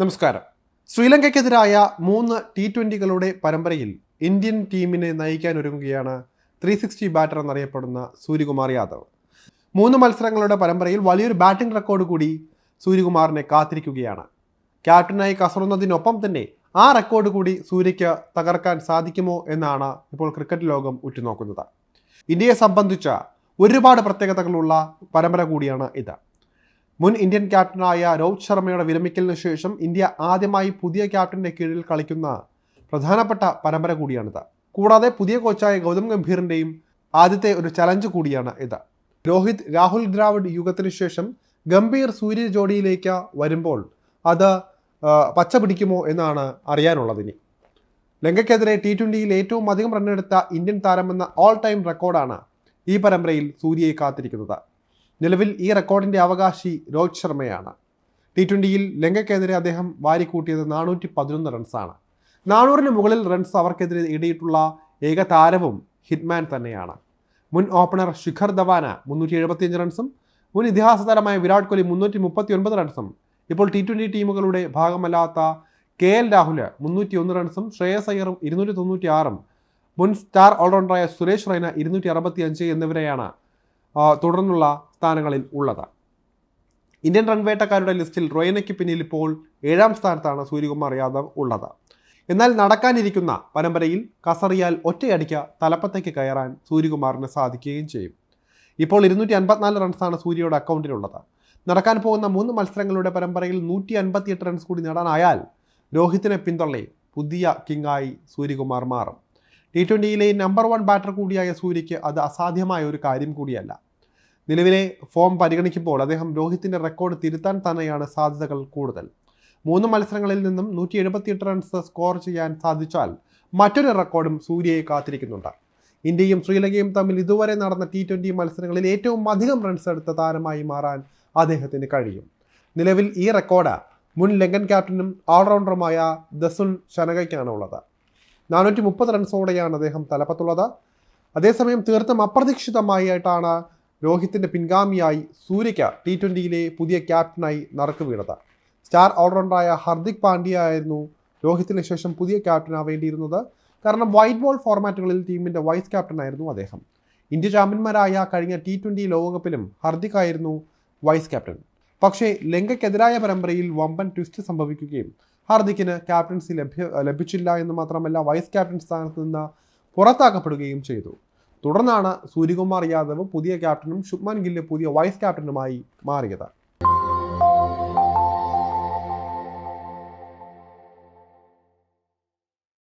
നമസ്കാരം. ശ്രീലങ്കയ്ക്കെതിരായ മൂന്ന് ടി ട്വന്റികളുടെ പരമ്പരയിൽ ഇന്ത്യൻ ടീമിനെ നയിക്കാൻ ഒരുങ്ങുകയാണ് ത്രീ സിക്സ്റ്റി ബാറ്റർ എന്നറിയപ്പെടുന്ന സൂര്യകുമാർ യാദവ്. മൂന്ന് മത്സരങ്ങളുടെ പരമ്പരയിൽ വലിയൊരു ബാറ്റിംഗ് റെക്കോർഡ് കൂടി സൂര്യകുമാറിനെ കാത്തിരിക്കുകയാണ്. ക്യാപ്റ്റനായി കസറുന്നതിനൊപ്പം തന്നെ ആ റെക്കോർഡ് കൂടി സൂര്യയ്ക്ക് തകർക്കാൻ സാധിക്കുമോ എന്നാണ് ഇപ്പോൾ ക്രിക്കറ്റ് ലോകം ഉറ്റുനോക്കുന്നത്. ഇന്ത്യയെ സംബന്ധിച്ച ഒരുപാട് പ്രത്യേകതകളുള്ള പരമ്പര കൂടിയാണ് ഇത്. മുൻ ഇന്ത്യൻ ക്യാപ്റ്റനായ രോഹിത് ശർമ്മയുടെ വിരമിക്കലിന് ശേഷം ഇന്ത്യ ആദ്യമായി പുതിയ ക്യാപ്റ്റന്റെ കീഴിൽ കളിക്കുന്ന പ്രധാനപ്പെട്ട പരമ്പര കൂടിയാണിത്. കൂടാതെ പുതിയ കോച്ചായ ഗൗതം ഗംഭീറിന്റെയും ആദ്യത്തെ ഒരു ചലഞ്ച് കൂടിയാണ് ഇത്. രോഹിത് രാഹുൽ ദ്രാവിഡ് യുഗത്തിനു ശേഷം ഗംഭീർ സൂര്യ ജോഡിയിലേക്ക് വരുമ്പോൾ അത് പച്ച പിടിക്കുമോ എന്നാണ് അറിയാനുള്ളതിനി ലങ്കയ്ക്കെതിരെ ടി ട്വന്റിയിൽ ഏറ്റവും അധികം റണ്ണെടുത്ത ഇന്ത്യൻ താരമെന്ന ഓൾ ടൈം റെക്കോർഡാണ് ഈ പരമ്പരയിൽ സൂര്യയെ കാത്തിരിക്കുന്നത്. നിലവിൽ ഈ റെക്കോർഡിന്റെ അവകാശി രോഹിത് ശർമ്മയാണ്. ടി ട്വന്റിയിൽ ലങ്കയ്ക്കെതിരെ അദ്ദേഹം വാരിക്കൂട്ടിയത് നാനൂറ്റി പതിനൊന്ന് റൺസാണ്. നാനൂറിന് മുകളിൽ റൺസ് അവർക്കെതിരെ ഇടിയിട്ടുള്ള ഏക താരവും ഹിറ്റ്മാൻ തന്നെയാണ്. മുൻ ഓപ്പണർ ശിഖർ ധവാന മുന്നൂറ്റി എഴുപത്തിയഞ്ച് റൺസും മുൻ ഇതിഹാസ താരമായ വിരാട് കോഹ്ലി മുന്നൂറ്റി മുപ്പത്തി ഒൻപത് റൺസും. ഇപ്പോൾ ടി ട്വന്റി ടീമുകളുടെ ഭാഗമല്ലാത്ത കെ എൽ രാഹുൽ മുന്നൂറ്റി ഒന്ന് റൺസും ശ്രേയസ് അയ്യറും ഇരുന്നൂറ്റി തൊണ്ണൂറ്റി ആറും മുൻ സ്റ്റാർ ഓൾറൗണ്ടറായ സുരേഷ് റൈന ഇരുന്നൂറ്റി അറുപത്തി അഞ്ച് എന്നിവരെയാണ് തുടർന്നുള്ള സ്ഥാനങ്ങളിൽ ഉള്ളത് ഇന്ത്യൻ റൺവേട്ടക്കാരുടെ ലിസ്റ്റിൽ റോയനയ്ക്ക് പിന്നിൽ ഇപ്പോൾ ഏഴാം സ്ഥാനത്താണ് സൂര്യകുമാർ യാദവ് ഉള്ളത്. എന്നാൽ നടക്കാനിരിക്കുന്ന പരമ്പരയിൽ കസറിയാൽ ഒറ്റയടിക്ക് തലപ്പത്തേക്ക് കയറാൻ സൂര്യകുമാറിന് സാധിക്കുകയും ചെയ്യും. ഇപ്പോൾ ഇരുന്നൂറ്റി അൻപത്തിനാല് റൺസാണ് സൂര്യയുടെ അക്കൗണ്ടിലുള്ളത്. നടക്കാൻ പോകുന്ന മൂന്ന് മത്സരങ്ങളുടെ പരമ്പരയിൽ നൂറ്റി അൻപത്തിയെട്ട് റൺസ് കൂടി നേടാനായാൽ രോഹിത്തിനെ പിന്തള്ളി പുതിയ കിങ്ങായി സൂര്യകുമാർ മാറും. ടി ട്വന്റിയിലെ നമ്പർ വൺ ബാറ്റർ കൂടിയായ സൂര്യയ്ക്ക് അത് അസാധ്യമായ ഒരു കാര്യം കൂടിയല്ല. നിലവിലെ ഫോം പരിഗണിക്കുമ്പോൾ അദ്ദേഹം രോഹിത്തിന്റെ റെക്കോർഡ് തിരുത്താൻ തന്നെയാണ് സാധ്യതകൾ കൂടുതൽ. മൂന്ന് മത്സരങ്ങളിൽ നിന്നും നൂറ്റി എഴുപത്തിയെട്ട് റൺസ് സ്കോർ ചെയ്യാൻ സാധിച്ചാൽ മറ്റൊരു റെക്കോർഡും സൂര്യയെ കാത്തിരിക്കുന്നുണ്ട്. ഇന്ത്യയും ശ്രീലങ്കയും തമ്മിൽ ഇതുവരെ നടന്ന ടി ട്വന്റി മത്സരങ്ങളിൽ ഏറ്റവും അധികം റൺസ് എടുത്ത താരമായി മാറാൻ അദ്ദേഹത്തിന് കഴിയും. നിലവിൽ ഈ റെക്കോർഡ് മുൻ ലങ്കൻ ക്യാപ്റ്റനും ഓൾറൗണ്ടറുമായ ദസുൻ ഷനകയ്ക്കാണ് ഉള്ളത് നാനൂറ്റി മുപ്പത് റൺസോടെയാണ് അദ്ദേഹം തലപ്പത്തുള്ളത്. അതേസമയം തീർത്തും അപ്രതീക്ഷിതമായിട്ടാണ് രോഹിത്തിന്റെ പിൻഗാമിയായി സൂര്യയ്ക്ക് ടി ട്വന്റിയിലെ പുതിയ ക്യാപ്റ്റനായി നറുക്ക് വീണത്. സ്റ്റാർ ഓൾറൗണ്ടറായ ഹർദിക് പാണ്ഡ്യ ആയിരുന്നു രോഹിത്തിന് ശേഷം പുതിയ ക്യാപ്റ്റനാവേണ്ടിയിരുന്നത് കാരണം വൈറ്റ് ബോൾ ഫോർമാറ്റുകളിൽ ടീമിന്റെ വൈസ് ക്യാപ്റ്റനായിരുന്നു അദ്ദേഹം. ഇന്ത്യ ചാമ്പ്യന്മാരായ കഴിഞ്ഞ ടി ട്വന്റി ലോകകപ്പിലും ഹർദിക് ആയിരുന്നു വൈസ് ക്യാപ്റ്റൻ പക്ഷേ ലങ്കയ്ക്കെതിരായ പരമ്പരയിൽ വമ്പൻ ട്വിസ്റ്റ് സംഭവിക്കുകയും ഹാർദിക്കിന് ക്യാപ്റ്റൻസി ലഭ്യ ലഭിച്ചില്ല എന്ന് മാത്രമല്ല വൈസ് ക്യാപ്റ്റൻ സ്ഥാനത്ത് നിന്ന് പുറത്താക്കപ്പെടുകയും ചെയ്തു. തുടർന്നാണ് സൂര്യകുമാർ യാദവ് പുതിയ ക്യാപ്റ്റനും ശുഭ്മാൻ ഗില്ല് പുതിയ വൈസ് ക്യാപ്റ്റനുമായി മാറിയത്.